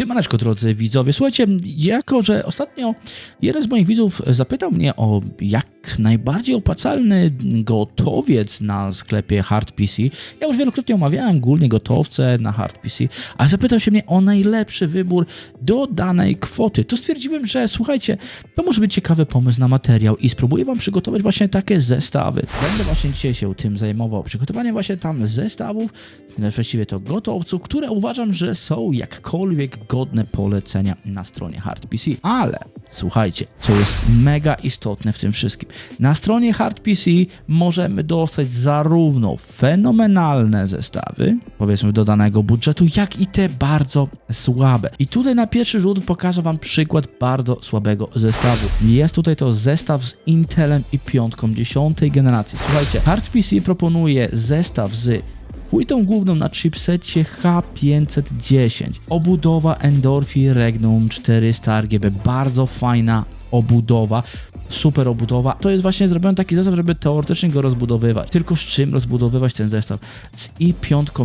Siemaneczko drodzy widzowie, słuchajcie, jako że ostatnio jeden z moich widzów zapytał mnie o jak najbardziej opłacalny gotowiec na sklepie Hard PC, ja już wielokrotnie omawiałem głównie gotowce na Hard PC, a zapytał się mnie o najlepszy wybór do danej kwoty, to stwierdziłem, że słuchajcie, to może być ciekawy pomysł na materiał i spróbuję wam przygotować właśnie takie zestawy. Będę właśnie dzisiaj się tym zajmował, przygotowanie właśnie tam zestawów, właściwie to gotowców, które uważam, że są jakkolwiek godne polecenia na stronie Hard PC. Ale słuchajcie, co jest mega istotne w tym wszystkim. Na stronie Hard PC możemy dostać zarówno fenomenalne zestawy, powiedzmy do danego budżetu, jak i te bardzo słabe. I tutaj na pierwszy rzut pokażę wam przykład bardzo słabego zestawu. Jest tutaj to zestaw z Intelem i piątką dziesiątej generacji. Słuchajcie, Hard PC proponuje zestaw z Płytą główną na chipsecie H510. Obudowa Endorphi Regnum 400 RGB. Bardzo fajna obudowa super obudowa. To jest właśnie zrobiony taki zestaw, żeby teoretycznie go rozbudowywać. Tylko z czym rozbudowywać ten zestaw? Z i5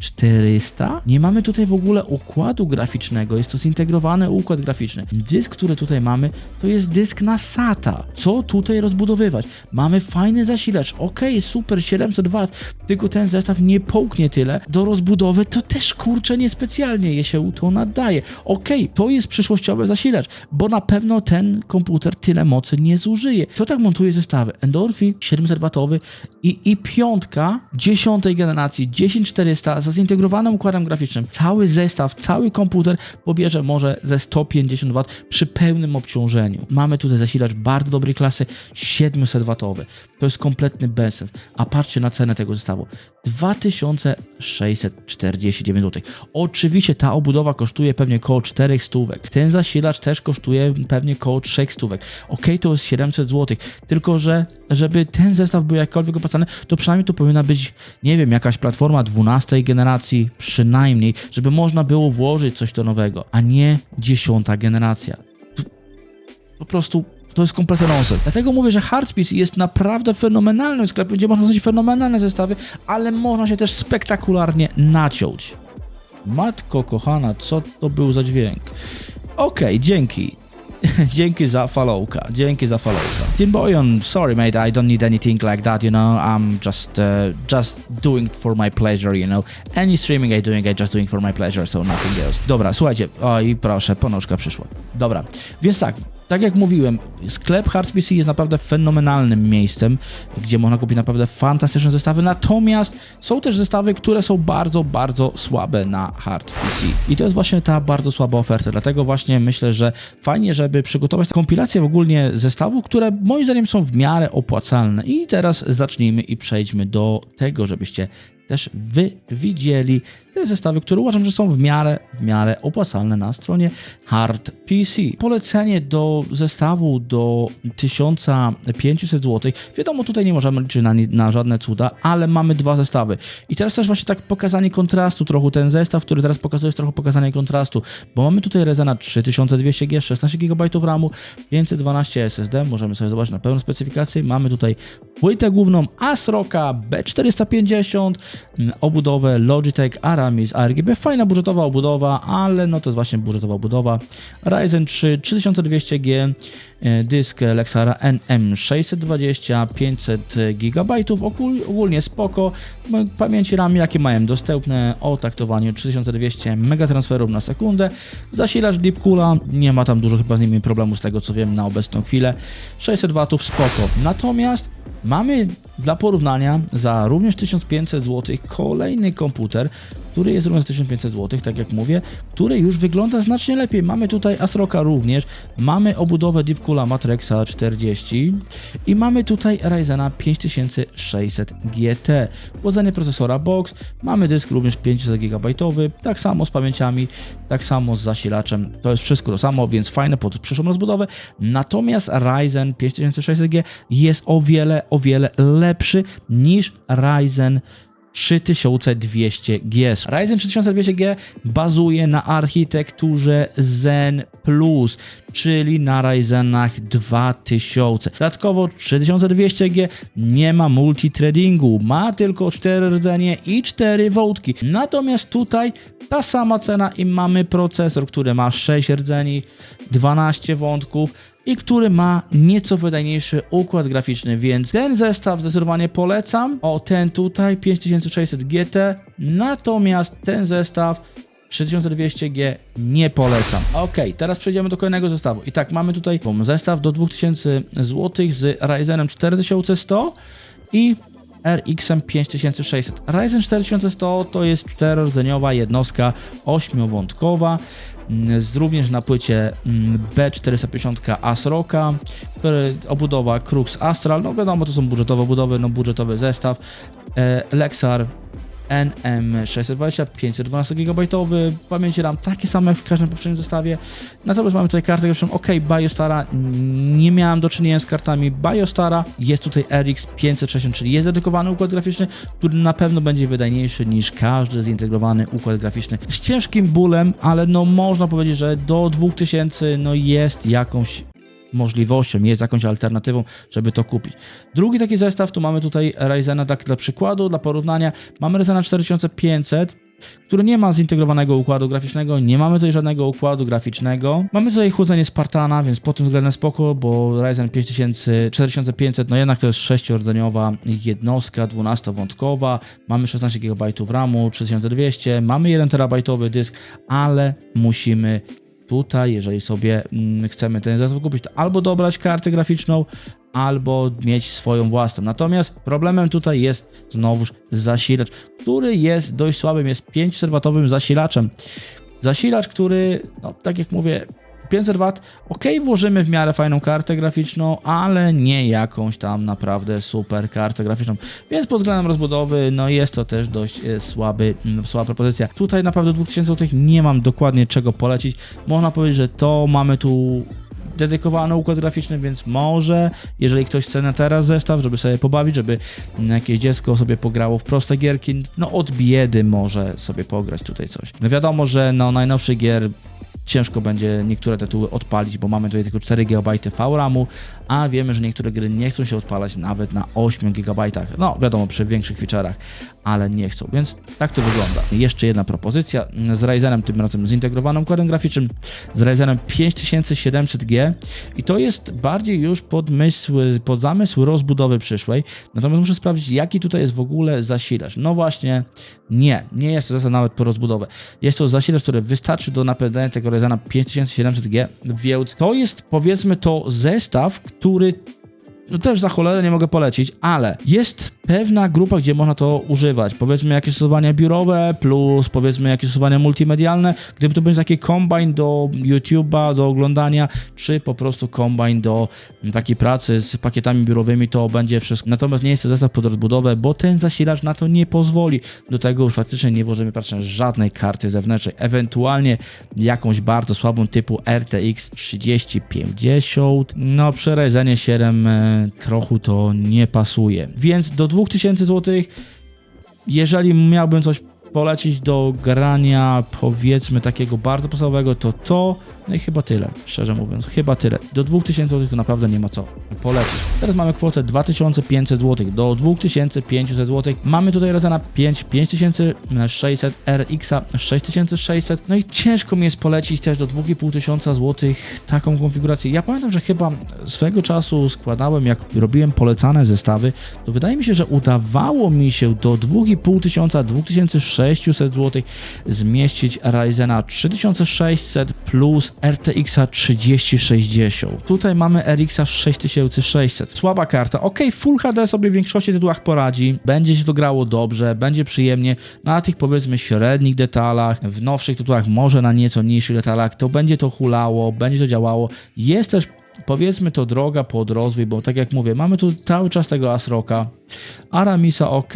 10400. Nie mamy tutaj w ogóle układu graficznego, jest to zintegrowany układ graficzny. Dysk, który tutaj mamy, to jest dysk na SATA. Co tutaj rozbudowywać? Mamy fajny zasilacz, ok, super, 700 W, tylko ten zestaw nie połknie tyle. Do rozbudowy to też kurczę niespecjalnie je się to nadaje. Ok, to jest przyszłościowy zasilacz, bo na pewno ten komputer tyle mocy mocy nie zużyje. Kto tak montuje zestawy? Endorphin 700W i, i piątka 10 generacji 10400 z zintegrowanym układem graficznym. Cały zestaw, cały komputer pobierze może ze 150 W przy pełnym obciążeniu. Mamy tutaj zasilacz bardzo dobrej klasy 700W. To jest kompletny bezsens. A patrzcie na cenę tego zestawu. 2649 zł. Oczywiście ta obudowa kosztuje pewnie około 4 stówek. Ten zasilacz też kosztuje pewnie około 3 stówek. Ok, to jest 700 zł. Tylko, że żeby ten zestaw był jakkolwiek opłacany, to przynajmniej to powinna być, nie wiem, jakaś platforma 12 generacji przynajmniej, żeby można było włożyć coś do nowego, a nie 10 generacja. Po prostu to jest kompletny nonsens. Dlatego mówię, że Hardpiece jest naprawdę fenomenalnym sklepem, gdzie można znaleźć fenomenalne zestawy, ale można się też spektakularnie naciąć. Matko kochana, co to był za dźwięk? Okej, okay, dzięki. Dzięki za followka, dzięki za followka. Timboyon, sorry mate, I don't need anything like that, you know, I'm just, uh, just doing for my pleasure, you know. Any streaming I doing, I just doing for my pleasure, so nothing else. Dobra, słuchajcie, oj proszę, ponożka przyszła. Dobra, więc tak, tak jak mówiłem, sklep Hard PC jest naprawdę fenomenalnym miejscem, gdzie można kupić naprawdę fantastyczne zestawy, natomiast są też zestawy, które są bardzo, bardzo słabe na Hard PC. I to jest właśnie ta bardzo słaba oferta, dlatego właśnie myślę, że fajnie, żeby przygotować kompilację w ogóle zestawów, które moim zdaniem są w miarę opłacalne. I teraz zacznijmy i przejdźmy do tego, żebyście też wy widzieli te zestawy, które uważam, że są w miarę, w miarę opłacalne na stronie Hard PC. Polecenie do zestawu do 1500 zł. Wiadomo, tutaj nie możemy liczyć na, na żadne cuda, ale mamy dwa zestawy. I teraz też właśnie tak pokazanie kontrastu trochę. Ten zestaw, który teraz pokazuje, jest trochę pokazanie kontrastu, bo mamy tutaj Rezena 3200G, 16 GB RAMu, 512 SSD. Możemy sobie zobaczyć na pełną specyfikację. Mamy tutaj płytę główną ASRock'a B450, obudowę Logitech Aramis ARGB. Fajna budżetowa obudowa, ale no to jest właśnie budżetowa budowa. Ryzen 3 3200G, e, dysk Lexara NM620, 500 GB, ogólnie spoko. Pamięci RAM jakie mają dostępne o taktowaniu 3200 megatransferów na sekundę. Zasilacz Deepcoola, nie ma tam dużo chyba z nimi problemu z tego co wiem na obecną chwilę. 600 W spoko. Natomiast Mamy dla porównania za również 1500 zł kolejny komputer, który jest również 1500 zł, tak jak mówię, który już wygląda znacznie lepiej. Mamy tutaj Asroka również, mamy obudowę Deepcoola Matrixa 40 i mamy tutaj Ryzena 5600 GT. Chłodzenie procesora Box, mamy dysk również 500 GB, tak samo z pamięciami, tak samo z zasilaczem. To jest wszystko to samo, więc fajne pod przyszłą rozbudowę. Natomiast Ryzen 5600G jest o wiele, o wiele lepszy niż Ryzen 3200G. Ryzen 3200G bazuje na architekturze Zen Plus, czyli na Ryzenach 2000. Dodatkowo 3200G nie ma multithreadingu, ma tylko 4 rdzenie i 4 wątki. Natomiast tutaj ta sama cena i mamy procesor, który ma 6 rdzeni, 12 wątków, i który ma nieco wydajniejszy układ graficzny, więc ten zestaw zdecydowanie polecam. O, ten tutaj 5600 GT, natomiast ten zestaw 3200G nie polecam. Ok, teraz przejdziemy do kolejnego zestawu. I tak, mamy tutaj zestaw do 2000 zł z Ryzenem 4100 i RX 5600. Ryzen 4100 to jest czterordzeniowa jednostka ośmiowątkowa z, również na płycie mm, B450 ASROCka, obudowa Crux Astral, no wiadomo to są budżetowe obudowy, no budżetowy zestaw, e, Lexar NM620, 512 GB pamięci RAM, takie same jak w każdym poprzednim zestawie. Natomiast mamy tutaj kartę graficzną, ok, BioStara, nie miałem do czynienia z kartami BioStara, jest tutaj RX 560, czyli jest dedykowany układ graficzny, który na pewno będzie wydajniejszy niż każdy zintegrowany układ graficzny. Z ciężkim bólem, ale no można powiedzieć, że do 2000 no jest jakąś możliwością, jest jakąś alternatywą, żeby to kupić. Drugi taki zestaw, tu mamy tutaj Ryzena, tak dla przykładu, dla porównania, mamy Ryzena 4500, który nie ma zintegrowanego układu graficznego, nie mamy tutaj żadnego układu graficznego. Mamy tutaj chłodzenie Spartana, więc pod tym względem spoko, bo Ryzen 5000, 4500, no jednak to jest 6-rdzeniowa jednostka, 12-wątkowa, mamy 16 GB RAMu, 3200, mamy 1 terabajtowy dysk, ale musimy tutaj, jeżeli sobie mm, chcemy ten zestaw kupić, to albo dobrać kartę graficzną, albo mieć swoją własną. Natomiast problemem tutaj jest znowuż zasilacz, który jest dość słabym, jest 500W zasilaczem. Zasilacz, który, no, tak jak mówię, 500 W, ok, włożymy w miarę fajną kartę graficzną, ale nie jakąś tam naprawdę super kartę graficzną. Więc pod względem rozbudowy, no jest to też dość e, słaby, mm, słaba propozycja. Tutaj naprawdę 2000 zł nie mam dokładnie czego polecić. Można powiedzieć, że to mamy tu dedykowany układ graficzny, więc może, jeżeli ktoś chce na teraz zestaw, żeby sobie pobawić, żeby jakieś dziecko sobie pograło w proste gierki, no od biedy może sobie pograć tutaj coś. No wiadomo, że no najnowszych gier ciężko będzie niektóre tytuły odpalić, bo mamy tutaj tylko 4 GB VRAMu, a wiemy, że niektóre gry nie chcą się odpalać nawet na 8 GB. No, wiadomo, przy większych feature'ach, ale nie chcą, więc tak to wygląda. Jeszcze jedna propozycja z Ryzenem, tym razem zintegrowanym układem graficznym, z Ryzenem 5700G i to jest bardziej już pod, myśl, pod zamysł rozbudowy przyszłej, natomiast muszę sprawdzić, jaki tutaj jest w ogóle zasilacz. No właśnie, nie, nie jest to zestaw nawet po rozbudowę. Jest to zasilacz, który wystarczy do napędzania tego Ryzena 5700G, więc to jest powiedzmy to zestaw, który no też za cholerę nie mogę polecić, ale jest pewna grupa, gdzie można to używać. Powiedzmy jakieś stosowania biurowe, plus powiedzmy jakieś stosowania multimedialne. Gdyby to będzie taki kombine do YouTube'a, do oglądania, czy po prostu kombine do takiej pracy z pakietami biurowymi, to będzie wszystko. Natomiast nie jest to zestaw pod rozbudowę, bo ten zasilacz na to nie pozwoli. Do tego już faktycznie nie włożymy patrzeć żadnej karty zewnętrznej, ewentualnie jakąś bardzo słabą typu RTX 3050. No, przerażenie 7 trochę to nie pasuje. Więc do 2000 zł, jeżeli miałbym coś polecić do grania, powiedzmy takiego bardzo podstawowego, to to, no i chyba tyle, szczerze mówiąc, chyba tyle. Do 2000 zł to naprawdę nie ma co polecić. Teraz mamy kwotę 2500 zł do 2500 zł. Mamy tutaj Ryzena 5 5600, RX 6600, no i ciężko mi jest polecić też do 2500 zł taką konfigurację. Ja pamiętam, że chyba swego czasu składałem, jak robiłem polecane zestawy, to wydaje mi się, że udawało mi się do 2500, 2600 zł zmieścić Ryzena 3600 plus RTX 3060. Tutaj mamy RX 6600. Słaba karta. Ok, Full HD sobie w większości tytułach poradzi. Będzie się to grało dobrze, będzie przyjemnie. Na tych powiedzmy średnich detalach, w nowszych tytułach może na nieco niższych detalach, to będzie to hulało, będzie to działało. Jest też powiedzmy to droga pod rozwój, bo tak jak mówię, mamy tu cały czas tego Asroka, Aramisa ok,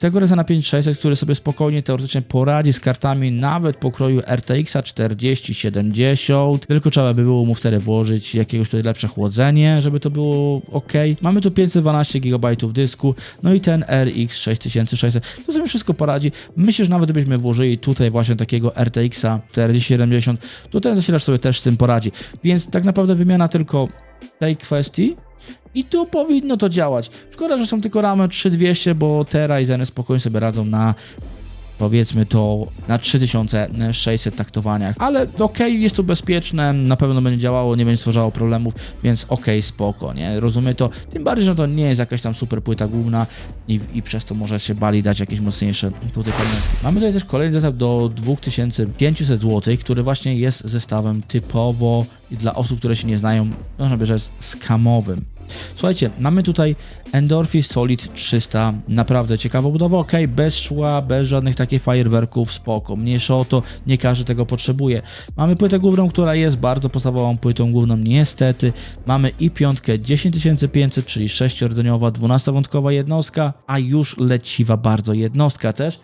tego Ryzena 5600, który sobie spokojnie teoretycznie poradzi z kartami nawet pokroju RTX 4070, tylko trzeba by było mu wtedy włożyć jakiegoś tutaj lepsze chłodzenie, żeby to było ok. Mamy tu 512 GB dysku, no i ten RX 6600, to sobie wszystko poradzi. Myślę, że nawet gdybyśmy włożyli tutaj właśnie takiego RTX 4070, to ten zasilacz sobie też z tym poradzi. Więc tak naprawdę wymiana tylko tej kwestii i tu powinno to działać. Szkoda, że są tylko ramy 3200, bo te Ryzeny spokojnie sobie radzą na powiedzmy to na 3600 taktowaniach, ale okej, jest to bezpieczne, na pewno będzie działało, nie będzie stwarzało problemów, więc okej, spoko, nie, rozumiem to, tym bardziej, że to nie jest jakaś tam super płyta główna i, i przez to może się bali dać jakieś mocniejsze tutaj pamiętki. Mamy tutaj też kolejny zestaw do 2500 zł, który właśnie jest zestawem typowo dla osób, które się nie znają, można by rzec skamowym. Słuchajcie, mamy tutaj Endorphi Solid 300, naprawdę ciekawa budowa, ok, bez szła, bez żadnych takich fajerwerków, spoko, mniejsza o to, nie każdy tego potrzebuje. Mamy płytę główną, która jest bardzo podstawową płytą główną, niestety. Mamy i piątkę 10500, czyli 6-rdzeniowa, 12-wątkowa jednostka, a już leciwa bardzo jednostka też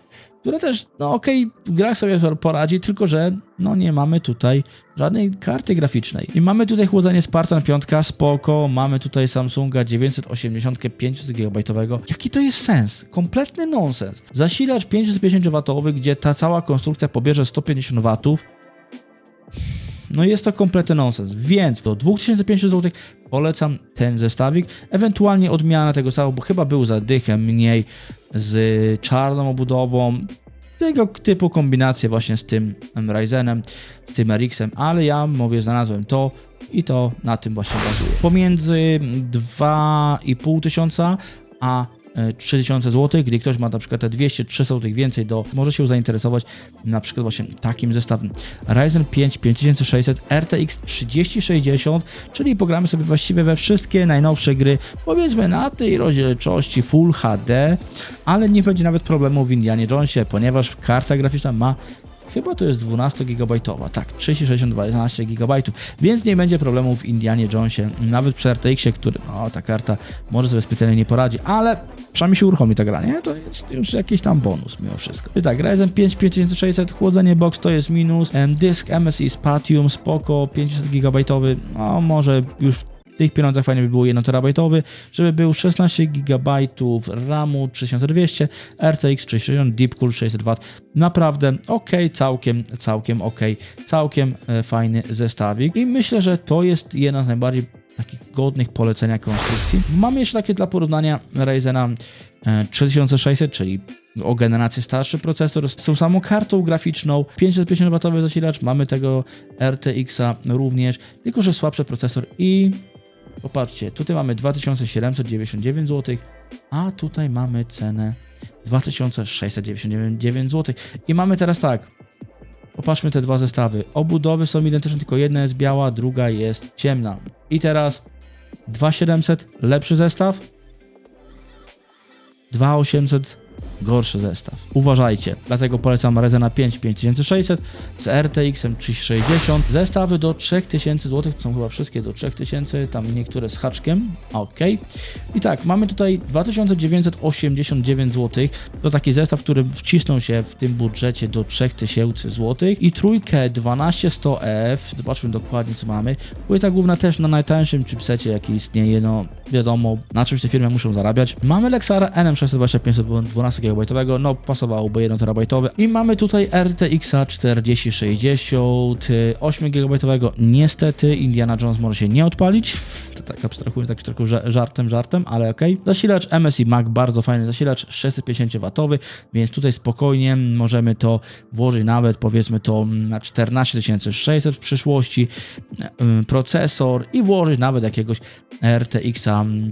która też, no okej, okay, gra sobie poradzi, tylko że no nie mamy tutaj żadnej karty graficznej. I mamy tutaj chłodzenie Spartan 5, spoko, mamy tutaj Samsunga 980 500 GB. Jaki to jest sens? Kompletny nonsens. Zasilacz 550W, gdzie ta cała konstrukcja pobierze 150 W, no jest to kompletny nonsens, więc do 2500 zł polecam ten zestawik, ewentualnie odmiana tego samego, bo chyba był za dychę mniej z czarną obudową, tego typu kombinacje właśnie z tym Ryzenem, z tym RX-em, ale ja mówię, znalazłem to i to na tym właśnie bazuje. Pomiędzy 2,5 tysiąca a 3000 zł, gdy ktoś ma na przykład te 200-300 zł więcej, do, może się zainteresować na przykład właśnie takim zestawem. Ryzen 5 5600 RTX 3060, czyli pogramy sobie właściwie we wszystkie najnowsze gry, powiedzmy na tej rozdzielczości Full HD, ale nie będzie nawet problemu w Indianie Jonesie, ponieważ karta graficzna ma Chyba to jest 12 GB, tak, 362 12 GB, więc nie będzie problemu w Indianie Jonesie, nawet przy RTX-ie, który, no ta karta może sobie specjalnie nie poradzi, ale przynajmniej się uruchomi ta gra, nie? To jest już jakiś tam bonus mimo wszystko. I tak, Ryzen 5 5600, chłodzenie box to jest minus, dysk MSI Spatium spoko, 500 GB, no może już tych pieniądzach fajnie by było 1 terabajtowy, żeby był 16 GB RAMu 3200, RTX 360, Deepcool 600 W. Naprawdę ok, całkiem, całkiem ok, całkiem e, fajny zestawik i myślę, że to jest jedna z najbardziej takich godnych polecenia konstrukcji. Mamy jeszcze takie dla porównania Ryzena 3600, e, czyli o generację starszy procesor z tą samą kartą graficzną, 550W zasilacz, mamy tego RTX-a również, tylko że słabszy procesor i Popatrzcie, tutaj mamy 2799 zł, a tutaj mamy cenę 2699 zł. I mamy teraz tak. Popatrzmy te dwa zestawy. Obudowy są identyczne, tylko jedna jest biała, druga jest ciemna. I teraz 2700 lepszy zestaw, 2800 gorszy zestaw. Uważajcie, dlatego polecam Ryzena 5 5600 z RTX 360. Zestawy do 3000 zł, to są chyba wszystkie do 3000, tam niektóre z haczkiem. Ok. I tak, mamy tutaj 2989 zł. To taki zestaw, który wcisnął się w tym budżecie do 3000 zł. I trójkę 12100F, zobaczmy dokładnie co mamy. Płyta główna też na najtańszym chipsecie, jaki istnieje, no wiadomo, na czymś te firmy muszą zarabiać. Mamy Lexara NM625 12 GB, no pasowałoby 1 terabajtowy. I mamy tutaj RTX 4060 8 GB. Niestety Indiana Jones może się nie odpalić. To tak abstrahuję, tak trochę żartem, żartem, ale ok. Zasilacz MSI Mac, bardzo fajny zasilacz, 650W, więc tutaj spokojnie możemy to włożyć nawet powiedzmy to na 14600 w przyszłości. Procesor i włożyć nawet jakiegoś RTX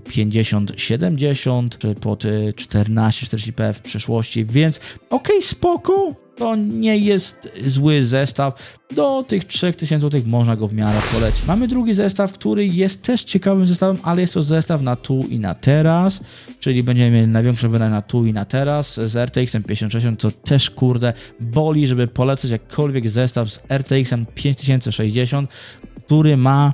5070 czy pod 1440p w przyszłości, więc okej, okay, spoko, to nie jest zły zestaw. Do tych 3000 zł można go w miarę polecić. Mamy drugi zestaw, który jest też ciekawym zestawem, ale jest to zestaw na tu i na teraz, czyli będziemy mieli największe wydanie na tu i na teraz z RTX 5060, co też kurde boli, żeby polecać jakkolwiek zestaw z RTX 5060, który ma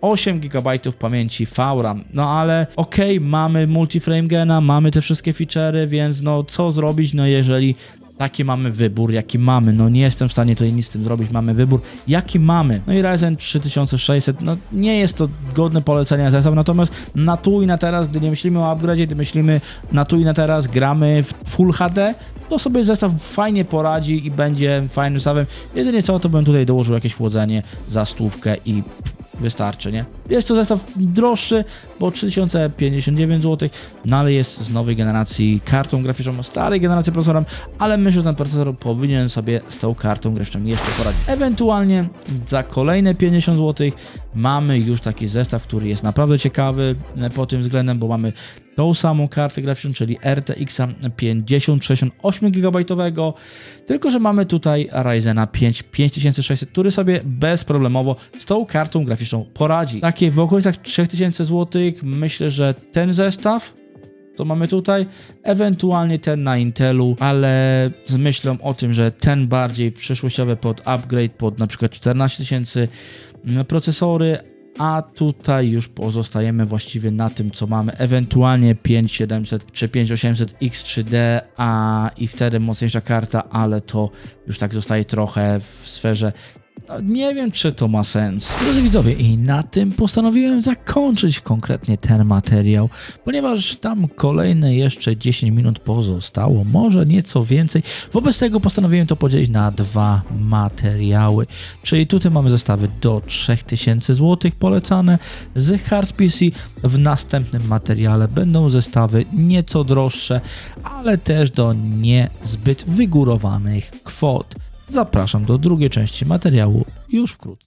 8 GB pamięci VRAM. No ale okej, mamy multiframe gena, mamy te wszystkie feature'y, więc no co zrobić, no jeżeli taki mamy wybór, jaki mamy. No nie jestem w stanie tutaj nic z tym zrobić, mamy wybór, jaki mamy. No i Ryzen 3600, no nie jest to godne polecenia zestaw, natomiast na tu i na teraz, gdy nie myślimy o upgrade, gdy myślimy na tu i na teraz, gramy w Full HD, to sobie zestaw fajnie poradzi i będzie fajnym zestawem. Jedynie co, to bym tutaj dołożył jakieś chłodzenie za stówkę i wystarczy, nie? Jest to zestaw droższy, bo 3059 zł, no ale jest z nowej generacji kartą graficzną, starej generacji procesorem, ale myślę, że ten procesor powinien sobie z tą kartą graficzną jeszcze poradzić. Ewentualnie za kolejne 50 zł mamy już taki zestaw, który jest naprawdę ciekawy e, pod tym względem, bo mamy tą samą kartę graficzną, czyli RTX 5068 GB, tylko że mamy tutaj Ryzena 5 5600, który sobie bezproblemowo z tą kartą graficzną poradzi. Takie w okolicach 3000 zł, myślę, że ten zestaw to mamy tutaj, ewentualnie ten na Intelu, ale z myślą o tym, że ten bardziej przyszłościowy pod upgrade, pod na przykład 14 tysięcy mm, procesory, a tutaj już pozostajemy właściwie na tym, co mamy, ewentualnie 5700 czy 5800 X3D, a i wtedy mocniejsza karta, ale to już tak zostaje trochę w sferze nie wiem, czy to ma sens. Drodzy widzowie, i na tym postanowiłem zakończyć konkretnie ten materiał, ponieważ tam kolejne jeszcze 10 minut pozostało, może nieco więcej. Wobec tego postanowiłem to podzielić na dwa materiały. Czyli tutaj mamy zestawy do 3000 zł polecane z Hard PC. W następnym materiale będą zestawy nieco droższe, ale też do niezbyt wygórowanych kwot. Zapraszam do drugiej części materiału już wkrótce.